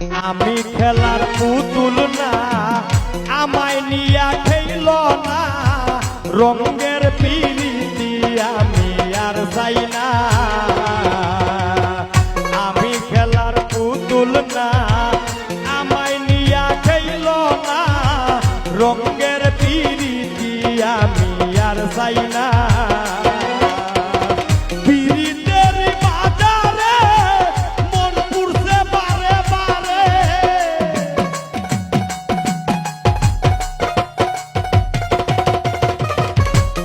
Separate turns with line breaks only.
আমি খেলার পুতুল না, আমায় নিয়া খেইল না। রঙের পিরিতি আমি আর চাই না। আমি খেলার পুতুল না, আমায় নিয়া খেইল না। রঙের পিরিতি আমি আর চাই না।